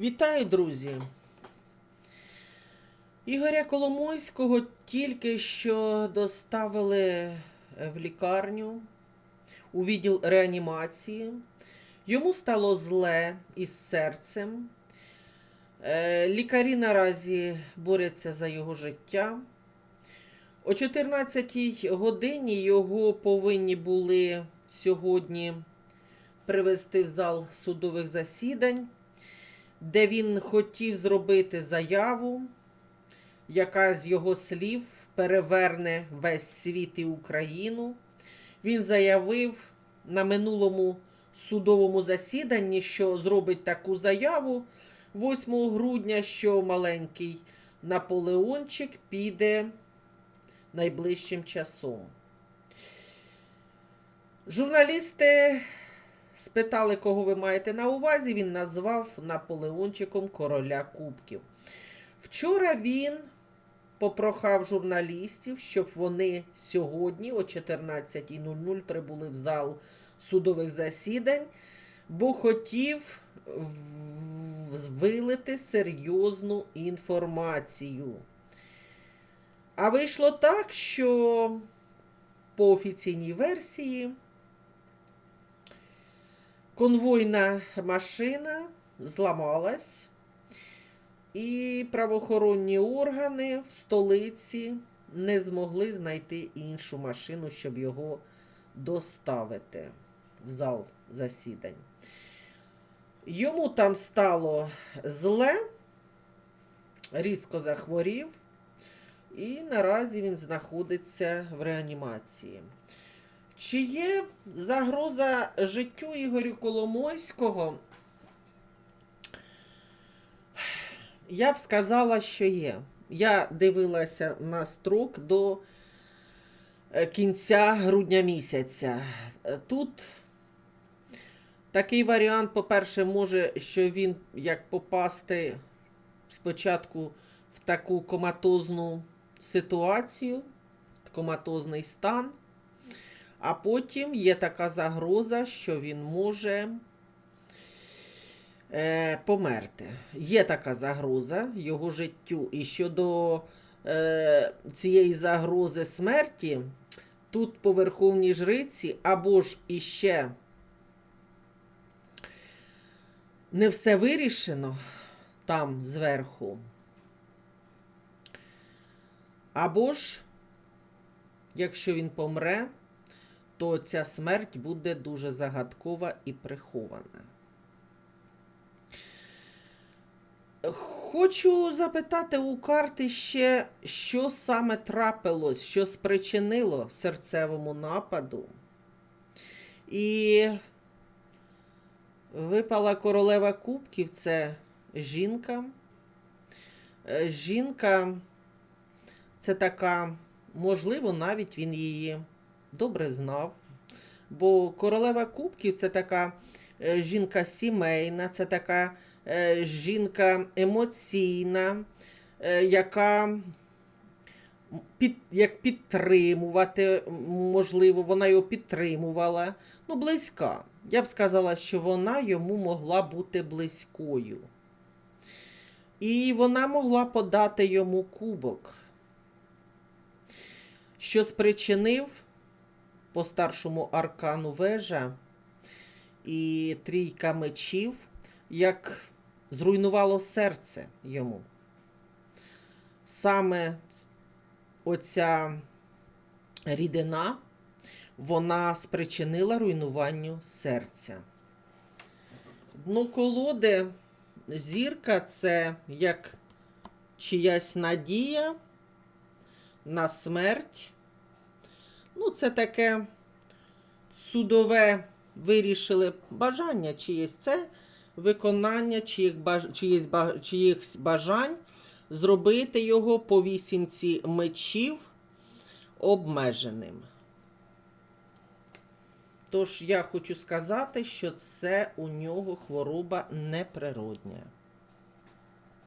Вітаю, друзі! Ігоря Коломойського тільки що доставили в лікарню у відділ реанімації. Йому стало зле із серцем. Е, Лікарі наразі борються за його життя. О 14-й годині його повинні були сьогодні привезти в зал судових засідань, де він хотів зробити заяву, яка з його слів переверне весь світ і Україну. Він заявив на минулому судовому засіданні, що зробить таку заяву 8 грудня, що маленький Наполеончик піде найближчим часом. Журналісти спитали, кого ви маєте на увазі. Він назвав Наполеончиком короля Кубків. Вчора він попрохав журналістів, щоб вони сьогодні о 14.00 прибули в зал судових засідань, бо хотів вилити серйозну інформацію. А вийшло так, що по офіційній версії конвойна машина зламалась, і правоохоронні органи в столиці не змогли знайти іншу машину, щоб його доставити в зал засідань. Йому там стало зле, різко захворів, і наразі він знаходиться в реанімації. Чи є загроза життю Ігорю Коломойського? Я б сказала, що є. Я дивилася на строк до е, кінця грудня місяця. Е, Тут такий варіант, по-перше, може, що він як попасти спочатку в таку коматозну ситуацію, коматозний стан, а потім є така загроза, що він може е, померти. Є така загроза його життю. І щодо е, цієї загрози смерті, тут по верховній жриці або ж іще не все вирішено там зверху. Або ж, якщо він помре, то ця смерть буде дуже загадкова і прихована. Хочу запитати у карти ще, що саме трапилось, що спричинило серцевому нападу. І випала королева кубків це жінка. Е, Жінка це така, можливо, навіть він її добре знав. Бо королева кубків це така е, жінка сімейна, це така е, жінка емоційна, е, яка під, як підтримувати, можливо, вона його підтримувала. Ну, близька. Я б сказала, що вона йому могла бути близькою. І вона могла подати йому кубок, що спричинив по старшому аркану вежа і трійка мечів, як зруйнувало серце йому. Саме оця рідина, вона спричинила руйнуванню серця. Дно колоди зірка це як чиясь надія на смерть. Ну, це таке судове вирішили бажання чиєсь. Це виконання чиїх, чиїсь, чиїхсь бажань зробити його по вісімці мечів обмеженим. Тож я хочу сказати, що це у нього хвороба неприродня.